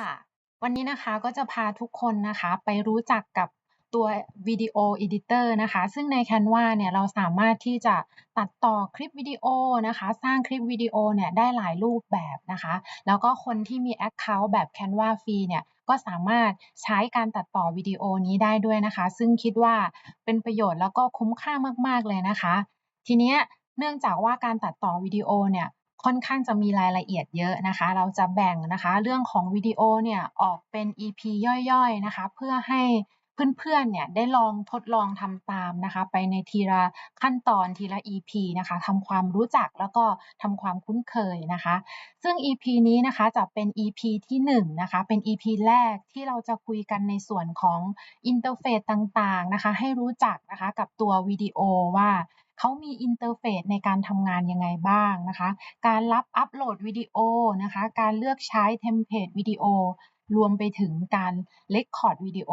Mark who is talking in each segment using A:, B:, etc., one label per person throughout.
A: ่ะวันนี้นะคะก็จะพาทุกคนนะคะไปรู้จักกับตัววิดีโอเอดิเตอร์นะคะ ซึ่งใน Canva เนี่ยเราสามารถที่จะตัดต่อคลิปวิดีโอนะคะ สร้างคลิปวิดีโอเนี่ยได้หลายรูปแบบนะคะ แล้วก็คนที่มี Account แบบ Canva ฟรีเนี่ยก็สามารถใช้การตัดต่อวิดีโอนี้ได้ด้วยนะคะ ซึ่งคิดว่าเป็นประโยชน์แล้วก็คุ้มค่ามาก ๆ เลยนะคะ ทีเนี้ยเนื่องจากว่าการตัดต่อวิดีโอเนี่ย ค่อนข้างจะมีรายละเอียดเยอะนะคะ เราจะแบ่งนะคะเรื่องของวิดีโอเนี่ยออกเป็น EP ย่อยๆนะคะ เพื่อให้เพื่อนๆเนี่ยได้ลองทดลองทำตามนะคะ ไปในทีละขั้นตอนทีละ EP นะคะทำความรู้จักแล้วก็ทำความคุ้นเคยนะคะ ซึ่ง EP นี้นะคะจะเป็น EP ที่1นะคะเป็น EP แรกที่เราจะคุยกันในส่วนของอินเทอร์เฟซต่างๆนะคะ ให้รู้จักนะคะกับตัววิดีโอว่า เขามีอินเทอร์เฟซในการทำงานยังไงบ้างนะคะ การรับอัปโหลดวิดีโอนะคะ การเลือกใช้เทมเพลตวิดีโอ รวมไปถึงการเลคคอร์ดวิดีโอ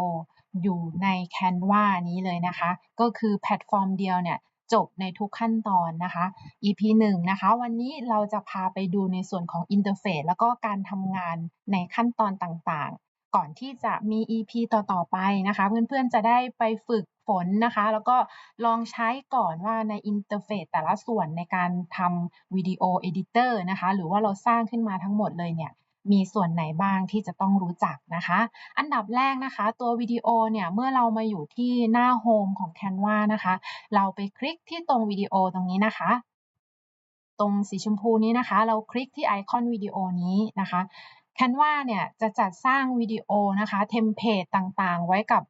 A: อยู่ใน Canva นี้เลยนะคะ ก็คือแพลตฟอร์มเดียวเนี่ยจบในทุกขั้นตอนนะคะ EP 1 นะคะ วันนี้เราจะพาไปดูในส่วนของอินเทอร์เฟซแล้วก็การทำงานในขั้นตอนต่างๆ ก่อนที่จะมี EP ต่อ ๆ ไปนะคะ เพื่อนๆ จะได้ไปฝึก ฝนนะคะ แล้วก็ลองใช้ก่อนว่าในอินเทอร์เฟซแต่ละส่วนในการทำวิดีโอเอดิเตอร์นะคะ หรือว่าเราสร้างขึ้นมาทั้งหมดเลยเนี่ยมีส่วนไหนบ้างที่จะต้องรู้จักนะคะ อันดับแรกนะคะ ตัววิดีโอเนี่ยเมื่อเรามาอยู่ที่หน้าโฮมของ Canva นะคะ เราไปคลิกที่ตรงวิดีโอตรงนี้นะคะ ตรงสีชมพูนี้นะคะ เราคลิกที่ไอคอนวิดีโอนี้นะคะ Canva เนี่ยจะจัดสร้างวิดีโอนะคะเทมเพลตต่างๆ ไว้กับ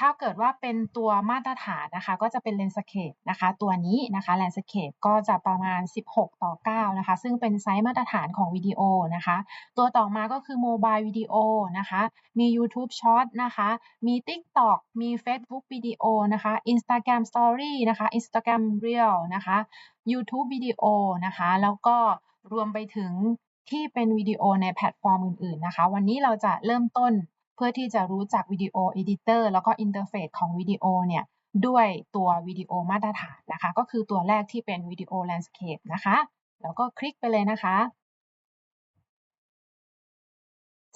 A: ถ้าเกิดว่าเป็นตัวมาตรฐานนะคะ ก็จะเป็น Landscape นะคะ ตัวนี้นะคะ Landscape ก็จะประมาณ 16 ต่อ 9 นะคะ ซึ่งเป็นไซส์มาตรฐานของวิดีโอนะคะ ตัวต่อมาก็คือ Mobile Video นะคะ มี YouTube Short นะคะ มี TikTok มี Facebook Video นะคะ Instagram Story นะคะ Instagram Reel นะคะ YouTube Video นะคะ แล้วก็รวมไปถึงที่เป็นวิดีโอในแพลตฟอร์มอื่นๆนะคะ วันนี้เราจะเริ่มต้น พื่อที่จะรู้จักวิดีโอเอดิเตอร์แล้วก็อินเทอร์เฟซของวิดีโอเนี่ยด้วยตัววิดีโอมาตรฐานนะคะ ก็คือตัวแรกที่เป็นวิดีโอแลนด์สเคปนะคะ แล้วก็คลิกไปเลยนะคะ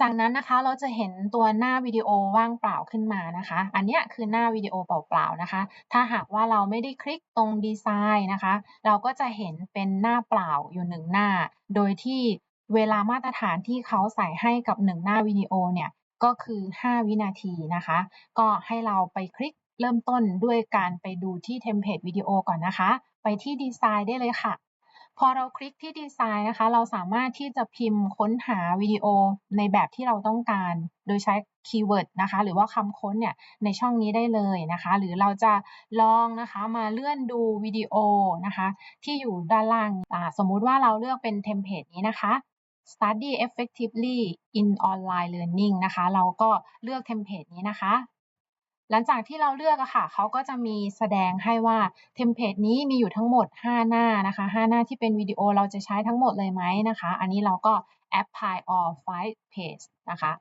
A: จากนั้นนะคะเราจะเห็นตัวหน้าวิดีโอว่างเปล่าขึ้นมานะคะ อันนี้คือหน้าวิดีโอเปล่าๆนะคะ ถ้าหากว่าเราไม่ได้คลิกตรงดีไซน์นะคะ เราก็จะเห็นเป็นหน้าเปล่าอยู่หนึ่งหน้า โดยที่เวลามาตรฐานที่เขาใส่ให้กับหนึ่งหน้าวิดีโอเนี่ย ก็คือ 5 วินาทีนะคะ ก็ให้เราไปคลิกเริ่มต้นด้วยการไปดูที่เทมเพลตวิดีโอก่อนนะคะ ไปที่ดีไซน์ได้เลยค่ะ พอเราคลิกที่ดีไซน์นะคะ เราสามารถที่จะพิมพ์ค้นหาวิดีโอในแบบที่เราต้องการ โดยใช้คีย์เวิร์ดนะคะ หรือว่าคำค้นเนี่ยในช่องนี้ได้เลยนะคะ หรือเราจะลองนะคะมาเลื่อนดูวิดีโอนะคะ ที่อยู่ด้านล่าง สมมุติว่าเราเลือกเป็นเทมเพลตนี้นะคะ study effectively in online learning นะคะ เราก็เลือกเทมเพลตนี้นะคะ หลังจากที่เราเลือกอะค่ะ เขาก็จะมีแสดงให้ว่าเทมเพลตนี้มีอยู่ทั้งหมด 5 หน้านะคะ 5 หน้าที่เป็นวิดีโอเราจะใช้ทั้งหมดเลยไหมนะคะ อันนี้เราก็ apply all five page นะคะ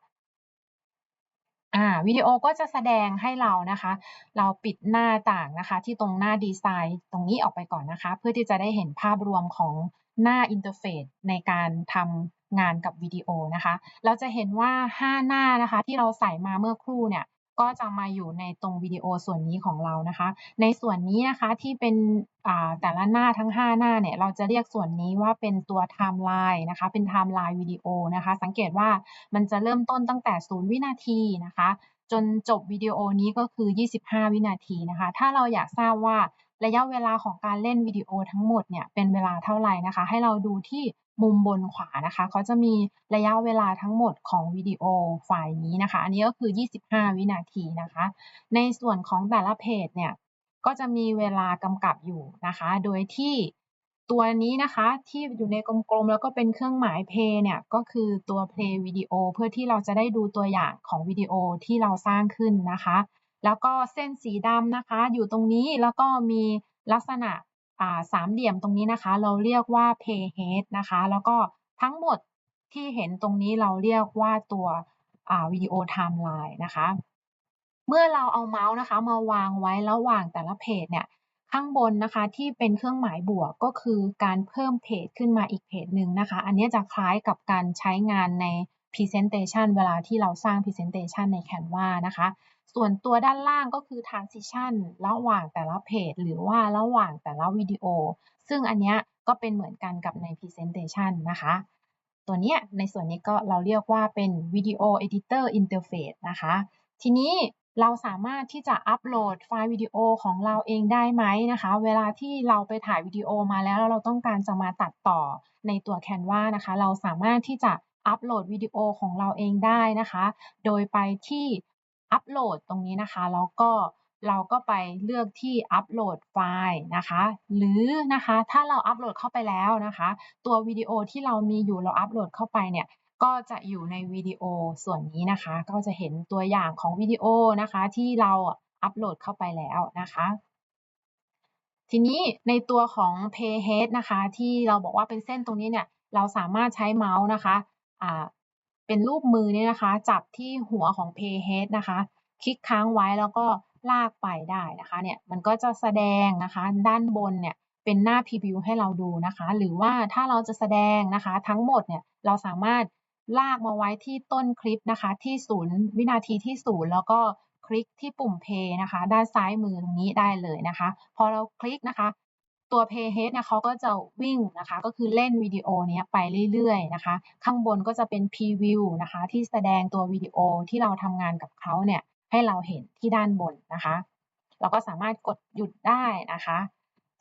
A: อ่าวิดีโอก็จะแสดงให้เรานะคะ เราปิดหน้าต่างนะคะ ที่ตรงหน้าดีไซน์ตรงนี้ออกไปก่อนนะคะ เพื่อที่จะได้เห็นภาพรวมของ หน้าอินเทอร์เฟซในการทำงานกับวิดีโอนะคะ เราจะเห็นว่า 5 หน้านะคะ ที่เราใส่มาเมื่อครู่เนี่ยก็จะมาอยู่ในตรงวิดีโอส่วนนี้ของเรานะคะ ในส่วนนี้นะคะที่เป็นแต่ละหน้าทั้ง 5 หน้าเนี่ยเราจะเรียกส่วนนี้ว่าเป็นตัวไทม์ไลน์นะคะ เป็นไทม์ไลน์วิดีโอนะคะ สังเกตว่ามันจะเริ่มต้นตั้งแต่0วินาทีนะคะ จนจบวิดีโอนี้ก็คือ 25 วินาทีนะคะ ถ้าเราอยากทราบว่า ระยะเวลาของการเล่นวิดีโอทั้งหมดเนี่ยเป็นเวลาเท่าไหร่นะคะ ให้เราดูที่มุมบนขวานะคะเขาจะมีระยะเวลาทั้งหมดของวิดีโอไฟล์นี้นะคะ อันนี้ก็คือ 25 วินาทีนะคะ ในส่วนของแต่ละเพจเนี่ยก็จะมีเวลากำกับอยู่นะคะ โดยที่ตัวนี้นะคะที่อยู่ในกลมๆแล้วก็เป็นเครื่องหมาย play เนี่ยก็คือตัว play วิดีโอเพื่อที่เราจะได้ดูตัวอย่างของวิดีโอที่เราสร้างขึ้นนะคะ แล้วก็เส้นสีดำนะคะ อยู่ตรงนี้แล้วก็มีลักษณะสามเหลี่ยมตรงนี้นะคะ เราเรียกว่า pay head นะคะ แล้วก็ทั้งหมดที่เห็นตรงนี้เราเรียกว่าตัววิดีโอไทม์ไลน์นะคะ เมื่อเราเอาเมาส์นะคะมาวางไว้ระหว่างแต่ละเพจเนี่ยข้างบนนะคะที่เป็นเครื่องหมายบวกก็คือการเพิ่มเพจขึ้นมาอีกเพจหนึ่งนะคะ อันนี้จะคล้ายกับการใช้งานใน Presentation เวลาที่เราสร้าง Presentation ใน Canva นะคะ ส่วนตัวด้านล่างก็คือ Transition ระหว่างแต่ละเพจหรือว่าระหว่างแต่ละวิดีโอ ซึ่งอันเนี้ยก็เป็นเหมือนกันกับใน Presentation นะคะ ตัวเนี้ยในส่วนนี้ก็เราเรียกว่าเป็น Video Editor Interface นะคะ ทีนี้เราสามารถที่จะอัปโหลดไฟล์วิดีโอของเราเองได้ไหมนะคะ เวลาที่เราไปถ่ายวิดีโอมาแล้วเราต้องการจะมาตัดต่อในตัว Canva นะคะ เราสามารถที่จะอัปโหลดวิดีโอของเราเองได้นะคะ โดยไปที่ อัปโหลดตรงนี้นะคะแล้วก็เราก็ไปเลือกที่อัปโหลดไฟล์นะคะ หรือนะคะถ้าเราอัปโหลดเข้าไปแล้วนะคะ ตัววิดีโอที่เรามีอยู่เราอัปโหลดเข้าไปเนี่ยก็จะอยู่ในวิดีโอส่วนนี้นะคะ ก็จะเห็นตัวอย่างของวิดีโอนะคะ ที่เราอัปโหลดเข้าไปแล้วนะคะ ทีนี้ในตัวของ playhead นะคะ ที่เราบอกว่าเป็นเส้นตรงนี้เนี่ยเราสามารถใช้เมาส์นะคะ เป็นรูปมือเนี่ยนะคะ จับที่หัวของ Payhead นะคะ คลิกค้างไว้แล้วก็ลากไปได้นะคะเนี่ยมันก็จะแสดงนะคะด้านบนเนี่ยเป็นหน้าพรีวิวให้เราดูนะคะ หรือว่าถ้าเราจะแสดงนะคะ ทั้งหมดเนี่ยเราสามารถลากมาไว้ที่ต้นคลิปนะคะ ที่ศูนย์วินาทีที่ศูนย์แล้วก็คลิกที่ปุ่ม play นะคะ ด้านซ้ายมือตรงนี้ได้เลยนะคะ พอเราคลิกนะคะ ตัว playhead นี่ยเขาก็จะวิ่งนะคะก็คือเล่นวิดีโอนี้ไปเรื่อยๆนะคะ ข้างบนก็จะเป็น preview นะคะที่แสดงตัววิดีโอที่เราทำงานกับเขาเนี่ยให้เราเห็นที่ด้านบนนะคะ เราก็สามารถกดหยุดได้นะคะ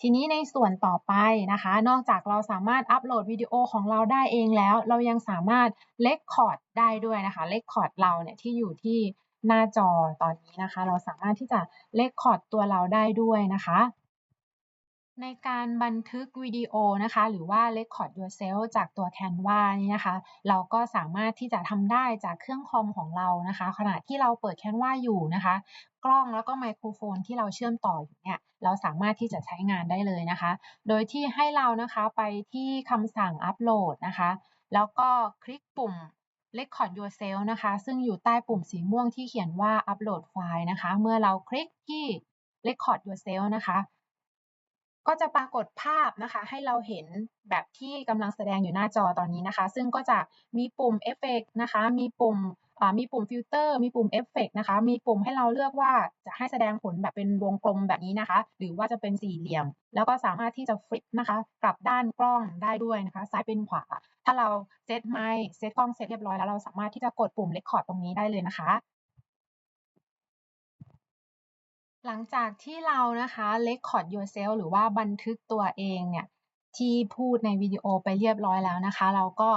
A: ทีนี้ในส่วนต่อไปนะคะ นอกจากเราสามารถอัปโหลดวิดีโอของเราได้เองแล้ว เรายังสามารถเลคคอร์ดได้ด้วยนะคะเลคคอร์ดเราเนี่ยที่อยู่ที่หน้าจอตอนนี้นะคะ เราสามารถที่จะเลคคอร์ดตัวเราได้ด้วยนะคะ ในการบันทึกวิดีโอนะคะ หรือว่า record yourself จากตัว Canva นี่นะคะ เราก็สามารถที่จะทำได้จากเครื่องคอมของเรานะคะ ขณะที่เราเปิด Canva อยู่นะคะ กล้องแล้วก็ไมโครโฟนที่เราเชื่อมต่ออยู่เนี่ย เราสามารถที่จะใช้งานได้เลยนะคะ โดยที่ให้เรานะคะไปที่คำสั่งอัปโหลดนะคะ แล้วก็คลิกปุ่ม record yourself นะคะ ซึ่งอยู่ใต้ปุ่มสีม่วงที่เขียนว่าอัปโหลดไฟล์นะคะ เมื่อเราคลิกที่ record yourself นะคะ ก็จะปรากฏภาพนะคะ ให้เราเห็นแบบที่กำลังแสดงอยู่หน้าจอตอนนี้นะคะ ซึ่งก็จะมีปุ่มเอฟเฟกนะคะ มีปุ่มมีปุ่มฟิลเตอร์มีปุ่มเอฟเฟกนะคะ มีปุ่มให้เราเลือกว่าจะให้แสดงผลแบบเป็นวงกลมแบบนี้นะคะ หรือว่าจะเป็นสี่เหลี่ยม แล้วก็สามารถที่จะฟลิปนะคะกลับด้านกล้องได้ด้วยนะคะ ซ้ายเป็นขวา ถ้าเราเซตไมค์เซตกล้องเซตเรียบร้อยแล้วเราสามารถที่จะกดปุ่มเรคคอร์ดตรงนี้ได้เลยนะคะ หลังจากที่เรานะคะ record yourself หรือว่าบันทึกตัวเองเนี่ย ที่พูดในวิดีโอไปเรียบร้อยแล้วนะคะ เราก็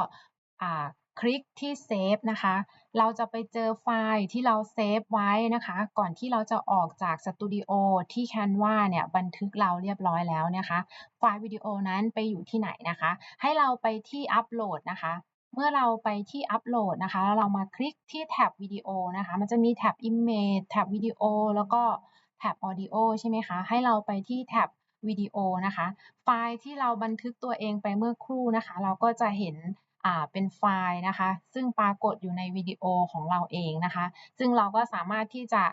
A: คลิกที่เซฟนะคะ เราจะไปเจอไฟล์ที่เราเซฟไว้นะคะ ก่อนที่เราจะออกจากสตูดิโอที่ Canva เนี่ยบันทึกเราเรียบร้อยแล้วนะคะ ไฟล์วิดีโอนั้นไปอยู่ที่ไหนนะคะ ให้เราไปที่อัปโหลดนะคะเมื่อเราไปที่อัปโหลดนะคะแล้วเรามาคลิกที่แท็บวิดีโอนะคะ มันจะมีแท็บ Image แท็บวิดีโอแล้วก็ แท็บ Audio ใช่ไหมคะ ให้เราไปที่แท็บวิดีโอนะคะ ไฟล์ที่เราบันทึกตัวเองไปเมื่อครู่นะคะ เราก็จะเห็นเป็นไฟล์นะคะ ซึ่งปรากฏอยู่ในวิดีโอของเราเองนะคะ ซึ่งเราก็สามารถที่จะ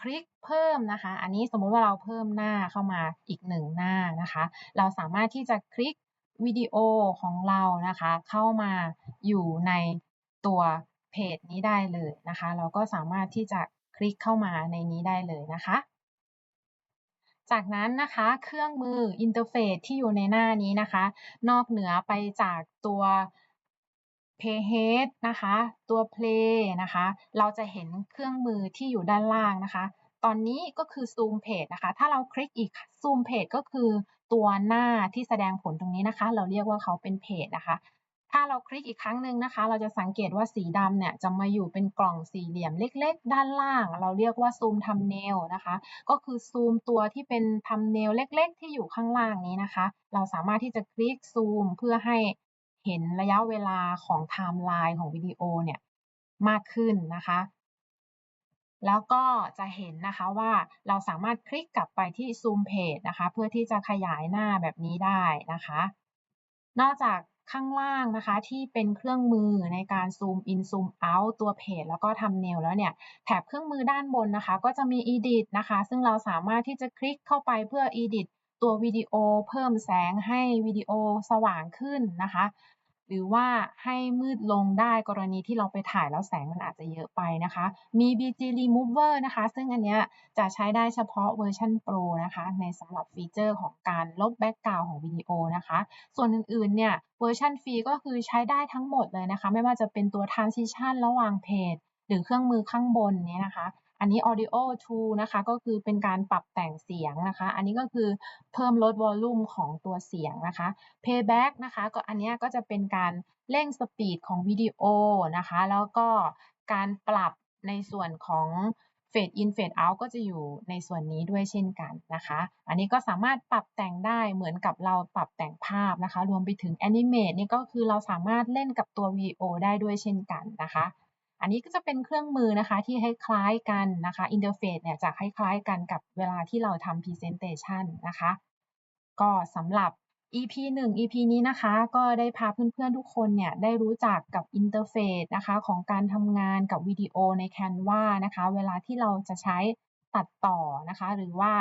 A: คลิกเพิ่มนะคะ อันนี้สมมุติว่าเราเพิ่มหน้าเข้ามาอีกหนึ่งหน้านะคะ เราสามารถที่จะคลิกวิดีโอของเรานะคะ เข้ามาอยู่ในตัวเพจนี้ได้เลยนะคะ เราก็สามารถที่จะคลิกเข้ามาในนี้ได้เลยนะคะ จากนั้นนะคะเครื่องมืออินเทอร์เฟซที่อยู่ในหน้านี้นะคะ นอกเหนือไปจากตัว Payhead นะคะ ตัว Play นะคะ เราจะเห็นเครื่องมือที่อยู่ด้านล่างนะคะ ตอนนี้ก็คือ Zoom Page นะคะ ถ้าเราคลิกอีก Zoom Page ก็คือตัวหน้าที่แสดงผลตรงนี้นะคะ เราเรียกว่าเขาเป็นเพจนะคะ ถ้าเราคลิกอีกครั้งหนึ่งนะคะ เราจะสังเกตว่าสีดำเนี่ยจะมาอยู่เป็นกล่องสี่เหลี่ยมเล็ก ๆ ด้านล่าง เราเรียกว่าซูมทำเนลนะคะ ก็คือซูมตัวที่เป็นทำเนลเล็ก ๆ ที่อยู่ข้างล่างนี้นะคะ เราสามารถที่จะคลิกซูมเพื่อให้เห็นระยะเวลาของไทม์ไลน์ของวิดีโอเนี่ยมากขึ้นนะคะ แล้วก็จะเห็นนะคะว่าเราสามารถคลิกกลับไปที่ซูมเพจนะคะ เพื่อที่จะขยายหน้าแบบนี้ได้นะคะ นอกจาก ข้างล่างนะคะที่เป็นเครื่องมือในการซูมอินซูมเอาต์ตัวเพจแล้วก็ทำเนลแล้วเนี่ยแถบเครื่องมือด้านบนนะคะ ก็จะมี Edit นะคะ ซึ่งเราสามารถที่จะคลิกเข้าไปเพื่อ Edit ตัววิดีโอเพิ่มแสงให้วิดีโอสว่างขึ้นนะคะ หรือว่าให้มืดลงได้กรณีที่เราไปถ่ายแล้วแสงมันอาจจะเยอะไปนะคะ มี BG Remover นะคะ ซึ่งอันเนี้ยจะใช้ได้เฉพาะเวอร์ชัน Pro นะคะ ในสำหรับฟีเจอร์ของการลบแบ็กกราวด์ของวิดีโอนะคะ ส่วนอื่นๆ เนี่ยเวอร์ชันฟรีก็คือใช้ได้ทั้งหมดเลยนะคะ ไม่ว่าจะเป็นตัว Transition ระหว่างเพจ หรือเครื่องมือข้างบนนี้นะคะ อันนี้ Audio Tool นะคะ ก็คือเป็นการปรับแต่งเสียงนะคะ อันนี้ก็คือเพิ่มลดวอลลุ่มของตัวเสียงนะคะ Playback นะคะ ก็อันนี้ก็จะเป็นการเร่งสปีดของวิดีโอนะคะ แล้วก็การปรับในส่วนของ Fade in Fade out ก็จะอยู่ในส่วนนี้ด้วยเช่นกันนะคะ อันนี้ก็สามารถปรับแต่งได้เหมือนกับเราปรับแต่งภาพนะคะ รวมไปถึง Animate นี่ก็คือเราสามารถเล่นกับตัววิดีโอได้ด้วยเช่นกันนะคะ อันนี้ก็จะเป็นเครื่องมือนะคะที่คล้ายๆกันนะคะอินเทอร์เฟซเนี่ยจะคล้ายๆกันกับเวลาที่เราทำ Presentation นะคะ ก็สำหรับ EP 1 EP นี้นะคะก็ได้พาเพื่อนๆทุกคนเนี่ยได้รู้จักกับอินเทอร์เฟซนะคะของการทำงานกับวิดีโอใน Canva นะคะเวลาที่เราจะใช้ตัดต่อนะคะหรือว่า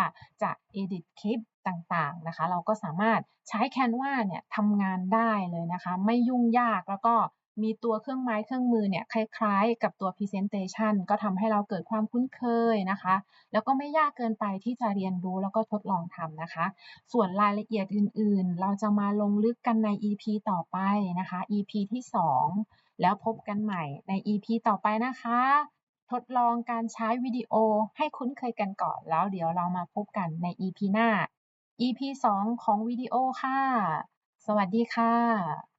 A: จะ edit คลิปต่างๆนะคะ เราก็สามารถใช้ Canva เนี่ยทำงานได้เลยนะคะ ไม่ยุ่งยากแล้วก็ มีตัวเครื่องไม้เครื่องมือเนี่ยคล้ายๆ กับตัว Presentation ก็ทำให้เราเกิดความคุ้นเคยนะคะ แล้วก็ไม่ยากเกินไปที่จะเรียนรู้แล้วก็ทดลองทำนะคะ ส่วนรายละเอียดอื่นๆ เราจะมาลงลึกกันใน EP ต่อไปนะคะ EP ที่ 2 แล้วพบกันใหม่ใน EP ต่อไปนะคะ ทดลองการใช้วิดีโอให้คุ้นเคยกันก่อน แล้วเดี๋ยวเรามาพบกันใน EP หน้า EP 2 ของวิดีโอค่ะ สวัสดีค่ะ